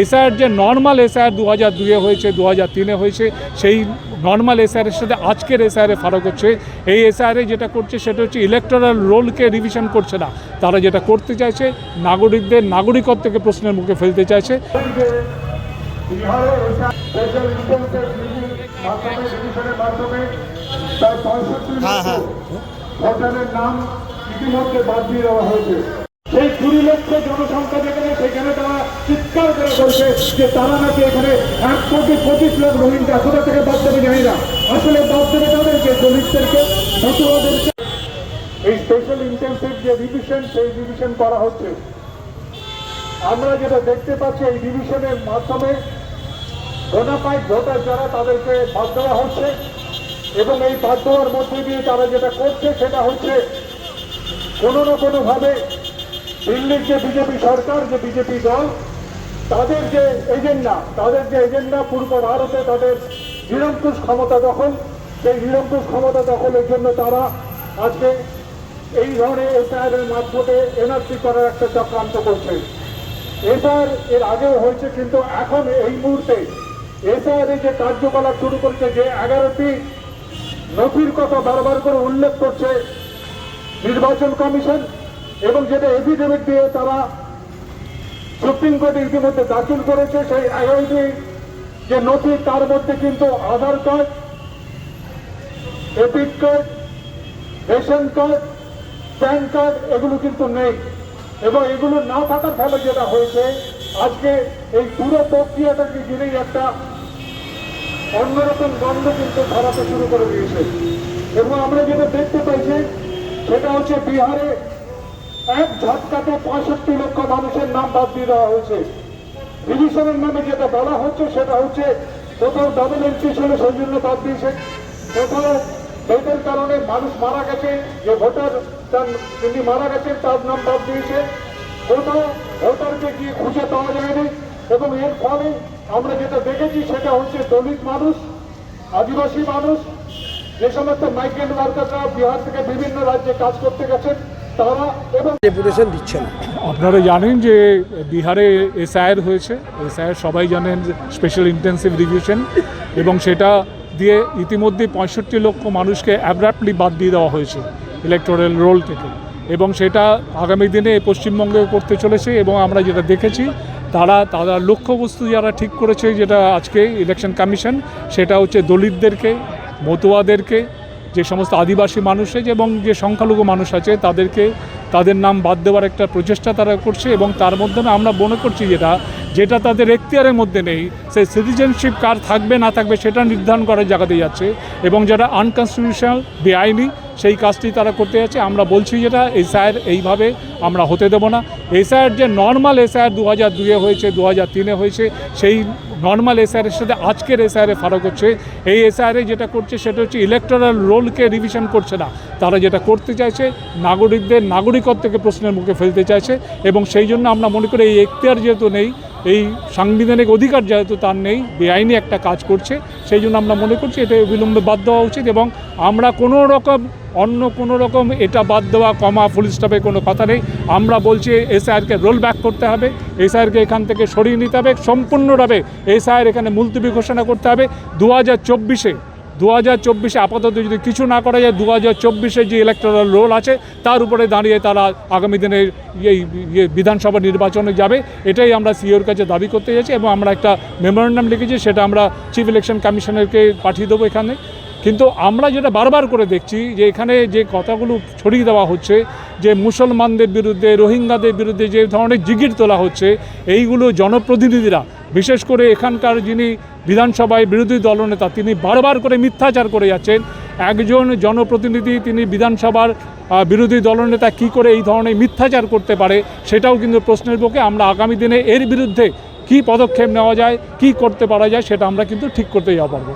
এসআইয়ের যে normal SIR দু হাজার দুয়ে হয়েছে দু হাজার তিনে হয়েছে সেই নর্মাল এসআইয়ের সাথে আজকের এসআইআরে ফারাক হচ্ছে। এই এসআইআরে যেটা করছে সেটা হচ্ছে ইলেকট্রাল রোলকে রিভিশন করছে না। তারা যেটা করতে চাইছে নাগরিকদের নাগরিকত্বকে প্রশ্নের মুখে ফেলতে চাইছে। লক্ষ ভোটারের নাম ইতিমধ্যে বাদ দিয়ে দেওয়া হয়েছে। সেই কুড়ি লক্ষ জনসংখ্যা তারা চিৎকার করে বলছে যে তারা নাকি এখানে এক কোটি পঁচিশ লাখ রোহিঙ্গা, কোথা থেকে জানি না আসলে তাদেরকে, দলিতদেরকে এই স্পেশাল যে রিভিশন সেই রিভিশন করা হচ্ছে। আমরা যেটা দেখতে পাচ্ছি, এই ডিভিশনের মাধ্যমে বোনাফাইড ভোটার যারা, তাদেরকে বাদ দেওয়া হচ্ছে। এবং এই বাদ দেওয়ার মধ্যে দিয়ে তারা যেটা করছে, সেটা হচ্ছে কোনো না কোনোভাবে দিল্লির যে বিজেপি সরকার, যে বিজেপি দল তাদের যে এজেন্ডা, তাদের যে এজেন্ডা পূর্ব ভারতে তাদের নিরঙ্কুশ ক্ষমতা দখল, সেই নিরঙ্কুশ ক্ষমতা দখলের জন্য তারা আজকে এই ধরনের এসআইআর এর মাধ্যমে এনআরসি করার একটা চক্রান্ত করছে। এসআর এর আগেও হয়েছে, কিন্তু এখন এই মুহূর্তে এসআর যে কার্যকলাপ শুরু করছে, যে এগারোটি নথির কথা বারবার করে উল্লেখ করছে নির্বাচন কমিশন এবং যেটা এফিডেভিট দিয়ে তারা সুপ্রিম কোর্টে ইতিমধ্যে দাখিল করেছে সেই এগারোটি যে নথি, তার মধ্যে কিন্তু Aadhaar card, EPIC card, ration card, PAN card, এগুলো কিন্তু নেই। এবং এগুলো না থাকার ফলে যেটা হয়েছে, আজকে এই পুরো প্রক্রিয়াটাকে ঘিরেই একটা অন্যরকম গন্ধ কিন্তু ধরাতে শুরু করে দিয়েছে। এবং আমরা যেটা দেখতে পাইছি, সেটা হচ্ছে বিহারে এক ঝটকাতে পঁয়ষট্টি লক্ষ মানুষের নাম বাদ দিয়ে দেওয়া হয়েছে। ডিভিশনের নামে যেটা বলা হচ্ছে সেটা হচ্ছে কোথাও ডাবল এন্ট্রি ছিল, সেই জন্য বাদ দিয়েছে। কোথাও ভোটের কারণে মানুষ মারা গেছে, যে ভোটার তার তিনি মারা গেছেন, তার নাম বাদ দিয়েছে। কোথাও ভোটারকে গিয়ে খুঁজে পাওয়া যায়নি এবং এর ফলে আমরা যেটা দেখেছি সেটা হচ্ছে দলিত মানুষ, আদিবাসী মানুষ, যে সমস্ত মাইগ্রেন্ট ওয়ার্কাররা বিহার থেকে বিভিন্ন রাজ্যে কাজ করতে গেছেন তারা এবং রেপুটেশন দিচ্ছে না। আপনারা জানেন যে বিহারে এসআইআর হয়েছে। এসআইআর সবাই জানেন স্পেশাল ইন্টেন্সিভ রিভিশন এবং সেটা দিয়ে ইতিমধ্যে পঁয়ষট্টি লক্ষ মানুষকে অ্যাব্রাপ্টলি বাদ দিয়ে দেওয়া হয়েছে ইলেকটোরাল রোল থেকে। এবং সেটা আগামী দিনে পশ্চিমবঙ্গে করতে চলেছে এবং আমরা যেটা দেখেছি, তারা তারা লক্ষ্যবস্তু যারা ঠিক করেছে, যেটা আজকে ইলেকশন কমিশন সেটা হচ্ছে দলিতদেরকে, মতুয়াদেরকে যে সমস্ত আদিবাসী মানুষ আছে এবং যে সংখ্যালঘু মানুষ আছে, তাদেরকে তাদের নাম বাদ দেওয়ার একটা প্রচেষ্টা তারা করছে এবং তার মধ্যে আমরা মনে করছি যেটা যেটা তাদের এখতিয়ারের মধ্যে নেই সেই সিটিজেনশিপ কার থাকবে না থাকবে সেটা নির্ধারণ করার জায়গাতে যাচ্ছে এবং যারা আনকনস্টিটিউশনাল বেআইনি সেই কাজটি তারা করতে যাচ্ছে। আমরা বলছি যেটা এসআইয়ের এইভাবে আমরা হতে দেবো না। এসআইয়ের যে নর্মাল এসআইআর দু হাজার দুয়ে হয়েছে দু হাজার তিনে হয়েছে, সেই নর্মাল এসআইয়ের সাথে আজকের এসআইআরে ফারাক হচ্ছে। এই এসআইআরে যেটা করছে সেটা হচ্ছে ইলেকট্রাল রোলকে রিভিশন করছে না। তারা যেটা করতে চাইছে, নাগরিকদের, নাগরিকত্বকে প্রশ্নের মুখে ফেলতে চাইছে এবং সেই জন্য আমরা মনে করি এই এখতিয়ার যেহেতু নেই এই সাংবিধানিক অধিকার যেহেতু তার নেই, বেআইনি একটা কাজ করছে, সেই জন্য আমরা মনে করছি এটা অবিলম্বে বাদ দেওয়া উচিত এবং আমরা কোনো রকম, অন্য কোনো রকম এটা বাদ দেওয়া, কমা ফুল স্টপে কোনো কথা নেই। আমরা বলছি এসআইআরকে রোল ব্যাক করতে হবে, এসআইআরকে এখান থেকে সরিয়ে নিতে হবে, সম্পূর্ণভাবে এসআইআর এখানে মুলতবি ঘোষণা করতে হবে। দু হাজার চব্বিশে দু হাজার চব্বিশে আপাতত যদি কিছু না করা যায় দু হাজার চব্বিশে যে ইলেকট্রাল রোল আছে, তার উপরে দাঁড়িয়ে তারা আগামী দিনের এই বিধানসভা নির্বাচনে যাবে। এটাই আমরা সিওর কাছে দাবি করতে যাচ্ছি এবং আমরা একটা মেমোরেন্ডাম লিখেছি, সেটা আমরা চিফ ইলেকশন কমিশনারকে পাঠিয়ে দেবো এখানে। কিন্তু আমরা যেটা বারবার করে দেখছি যে এখানে যে কথাগুলো ছড়িয়ে দেওয়া হচ্ছে, যে মুসলমানদের বিরুদ্ধে, রোহিঙ্গাদের বিরুদ্ধে যে ধরনের জিগির তোলা হচ্ছে, এইগুলো জনপ্রতিনিধিরা, বিশেষ করে এখানকার যিনি বিধানসভায় বিরোধী দলনেতা, তিনি বারবার করে মিথ্যাচার করে যাচ্ছেন। একজন জনপ্রতিনিধি, তিনি বিধানসভার বিরোধী দলনেতা, কি করে এই ধরনের মিথ্যাচার করতে পারে, সেটাও কিন্তু প্রশ্নের পক্ষে আমরা আগামী দিনে এর বিরুদ্ধে কি পদক্ষেপ নেওয়া যায়, কি করতে পারা যায়, সেটা আমরা কিন্তু ঠিক করতে যাওয়া পারব।